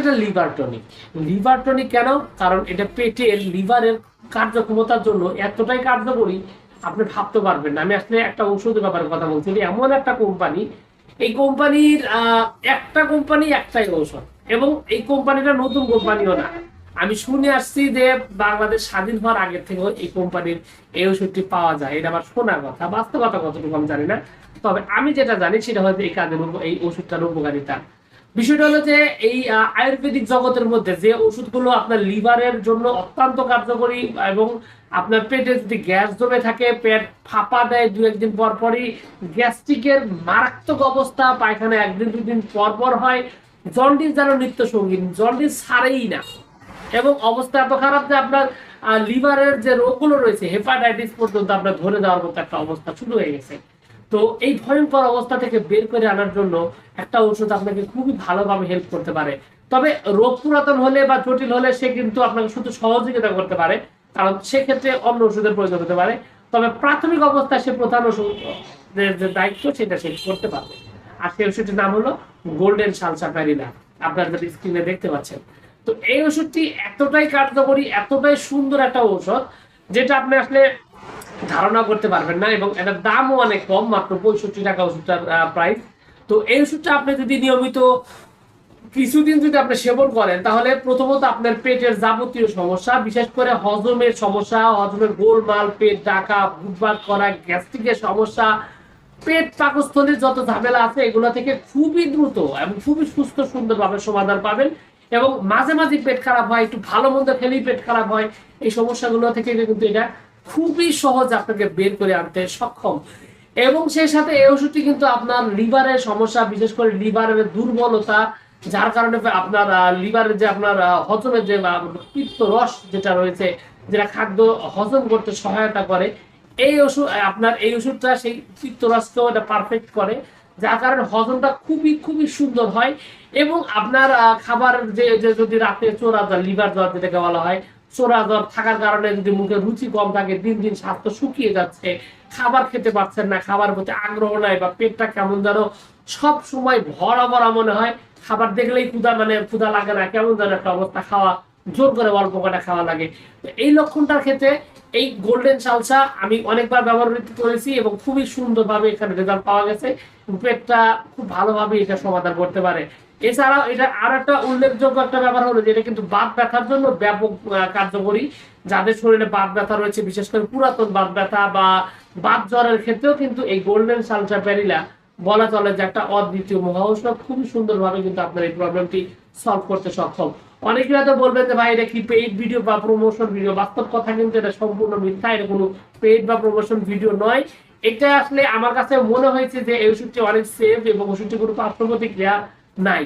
এটা liver tonic liver tonic কেন? কারণ এটা পেটের লিভারের কার্যক্ষমতার জন্য এতটাই কার্যকরী, আপনি ভাবতে পারবেন না। আমি আসলে একটা ওষুধের ব্যাপারে কথা বলছি। এমন একটা কোম্পানি এই কোম্পানির একটা কোম্পানি একটাই ঔষধ এবং এই কোম্পানিটা নতুন কোম্পানিও না। আমি শুনে আসছি যে বাংলাদেশ স্বাধীন হওয়ার আগের থেকে এই কোম্পানির এই ওষুধটি পাওয়া যায়। এটা আমার শোনার কথা, বাস্তবতা কতটুকু আমি জানি না। তবে আমি যেটা জানি সেটা হয়তো এই কাজের এই ওষুধটার উপকারিতা। বিষয়টা হলো যে এই আয়ুর্বেদিক জগতের মধ্যে যে ওষুধগুলো আপনার লিভারের জন্য অত্যন্ত কার্যকরী এবং আপনার পেটে যদি গ্যাস জমে থাকে, পেট ফাঁপা দেয় দু একদিন পর পরই, গ্যাস্ট্রিকের মারাত্মক অবস্থা পায়খানা একদিন দুদিন পর পর হয়। জন্ডিস যেন নিত্য সঙ্গী জন্ডিস ছাড়েই না। এবং অবস্থা এত খারাপ যে আপনার লিভারের যে রোগগুলো রয়েছে, হেপাটাইটিস পর্যন্ত আপনার ধরে দেওয়ার মতো একটা অবস্থা শুরু হয়ে গেছে। তো এই ভয়ঙ্কর অবস্থা থেকে বের করে আনার জন্য একটা ওষুধ আপনাকে খুবই ভালোভাবে হেল্প করতে পারে। তবে রোগ পুরাতন হলে বা জটিল হলে সে কিন্তু আপনাকে শুধু সহযোগিতা করতে পারে, কারণ সেক্ষেত্রে অন্য ওষুধের প্রয়োজন হতে পারে। তবে প্রাথমিক অবস্থায় সে প্রধান ওষুধের যে দায়িত্ব সেটা সে করতে পারবে। আর সেই ওষুধটির নাম হলো গোল্ডেন সালসা প্যারিলা আপনারা যদি স্ক্রিনে দেখতে পাচ্ছেন। তো এই ওষুধটি এতটাই কার্যকরী, এতটাই সুন্দর একটা ঔষধ, যেটা আপনি আসলে ধারণা করতে পারবেন না এবং এটার দামও অনেক কম, মাত্র পঁয়ষট্টি টাকা ওষুধটার প্রাইস তো এই ওষুধটা আপনি যদি নিয়মিত কিছুদিন যদি আপনি সেবন করেন, তাহলে প্রথমত আপনার পেটের যাবতীয় সমস্যা, বিশেষ করে হজমের সমস্যা, হজমের গোলমাল, পেট ডাকা, বুধবার করা গ্যাস্ট্রিকের সমস্যা, পেট পাকস্থলীর যত ঝামেলা আছে, এগুলো থেকে খুবই দ্রুত এবং খুবই সুস্থ, সুন্দরভাবে সমাধান পাবেন এবং মাঝে মাঝে পেট খারাপ হয়, একটু ভালো মন্দ খেলেই পেট খারাপ হয়, এই সমস্যাগুলো থেকে কিন্তু এটা খুবই সহজ আপনাকে বের করে আনতে সক্ষম। এবং সেই সাথে এই ওষুধটি কিন্তু আপনার লিভারের সমস্যা, বিশেষ করে লিভারের দুর্বলতা, যার কারণে আপনার লিভারের যে আপনার হজমের যে পিত্ত রস যেটা রয়েছে, যেটা খাদ্য হজম করতে সহায়তা করে, এই ওষুধ আপনার এই ওষুধটা সেই পিত্তরসকেও এটা পারফেক্ট করে, যার কারণে হজমটা খুবই খুবই সুন্দর হয়। এবং আপনার খাবার যে যদি রাতে চোরা লিভার জ্বর যেটাকে বলা হয় চোরা জ্বর থাকার কারণে যদি মুখে রুচি কম থাকে, দিন দিন স্বাস্থ্য শুকিয়ে যাচ্ছে, খাবার খেতে পারছেন না, খাবার প্রতি আগ্রহ নাই বা পেটটা কেমন যেন সব সময় ভরা ভরা মনে হয়, খাবার দেখলেই ক্ষুধা মানে ক্ষুধা লাগে না, কেমন যেন একটা অবস্থা, খাওয়া জোর করে অল্প কটা খাওয়া লাগে। এই লক্ষণটার ক্ষেত্রে এই গোল্ডেন সালসা আমি অনেকবার ব্যবহার করেছি এবং খুবই সুন্দরভাবে এখানে রেজাল্ট পাওয়া গেছে। পেটটা খুব ভালোভাবে এটা সমাধান করতে পারে। এছাড়াও এটা আর একটা উল্লেখযোগ্য একটা ব্যাপার হলো যে এটা কিন্তু বাত ব্যথার জন্য ব্যাপক কার্যকরী। যাদের শরীরে বাত ব্যথা রয়েছে, বিশেষ করে পুরাতন বাত ব্যথা বা বাত জ্বরের ক্ষেত্রেও কিন্তু এই গোল্ডেন সালসা প্যারিলা বলা চলে যে একটা অদ্বিতীয় মহা ঔষধ খুবই সুন্দরভাবে কিন্তু আপনার এই প্রবলেমটি সলভ করতে সক্ষম। অনেকে হয়তো বলবেন যে ভাই, এটা কি পেইড ভিডিও বা প্রমোশন ভিডিও বাস্তব কথা কিন্তু এটা সম্পূর্ণ মিথ্যা, এটা কোনো পেইড বা প্রমোশন ভিডিও নয়। এটা আসলে আমার কাছে মনে হয়েছে যে এই ওষুধটি অনেক সেফ এবং ওষুধটি কোনো পার্শ্ব প্রতিক্রিয়া নাই।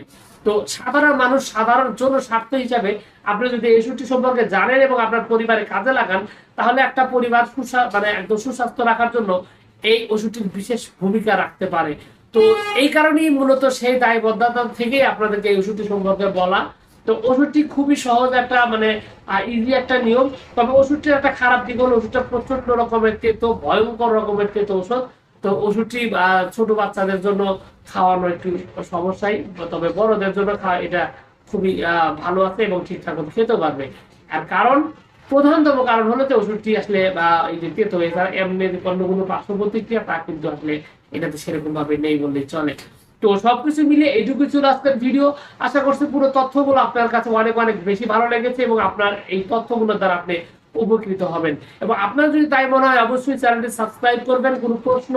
তো সাধারণ মানুষ, সাধারণ জন্য স্বার্থ হিসাবে আপনি যদি এই ওষুধটি সম্পর্কে জানেন এবং আপনার পরিবারে কাজে লাগান, তাহলে একটা পরিবার সুস্বা মানে একদম সুস্বাস্থ্য রাখার জন্য এই ওষুধটির বিশেষ ভূমিকা রাখতে পারে। তো এই কারণেই মূলত সেই দায়বদ্ধতা থেকেই আপনাদেরকে এই ওষুধটি সম্পর্কে বলা। তো ওষুধটি খুবই সহজ একটা মানে ইজি একটা নিয়ম। তবে ওষুধটির একটা খারাপ দিক হলো ওষুধটা প্রচণ্ড রকমের তেতো, ভয়ঙ্কর রকমের তেতো ওষুধ। তো ওষুধটি ছোট বাচ্চাদের জন্য খাওয়ানো একটু সমস্যাই, তবে বড়দের জন্য খাওয়া এটা খুবই ভালো আছে এবং ঠিকঠাক খেতেও পারবে। আর কারণ প্রধানতম কারণ হলো যে ওষুধটি আসলে, বা এই যে তেতো এছাড়া এমনি যে অন্য কোনো পার্শ্ব প্রতিক্রিয়া, তা কিন্তু আসলে এটাতে সেরকম ভাবে নেই বললেই চলে। তো সবকিছু মিলে এইটুকু ছিল আজকের ভিডিও। আশা করছি পুরো তথ্যগুলো আপনার কাছে অনেক অনেক বেশি ভালো লেগেছে এবং আপনার এই তথ্যগুলোর দ্বারা আপনি উপকৃত হবেন। এবং আপনার যদি তাই মনে হয়, অবশ্যই চ্যানেলটি সাবস্ক্রাইব করবেন। কোনো প্রশ্ন,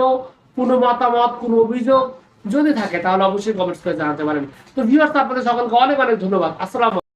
কোনো মতামত, কোনো অভিযোগ যদি থাকে, তাহলে অবশ্যই কমেন্টস করে জানাতে পারেন। তো ভিউয়ার্স আপনাদের সকলকে অনেক অনেক ধন্যবাদ। আসসালাম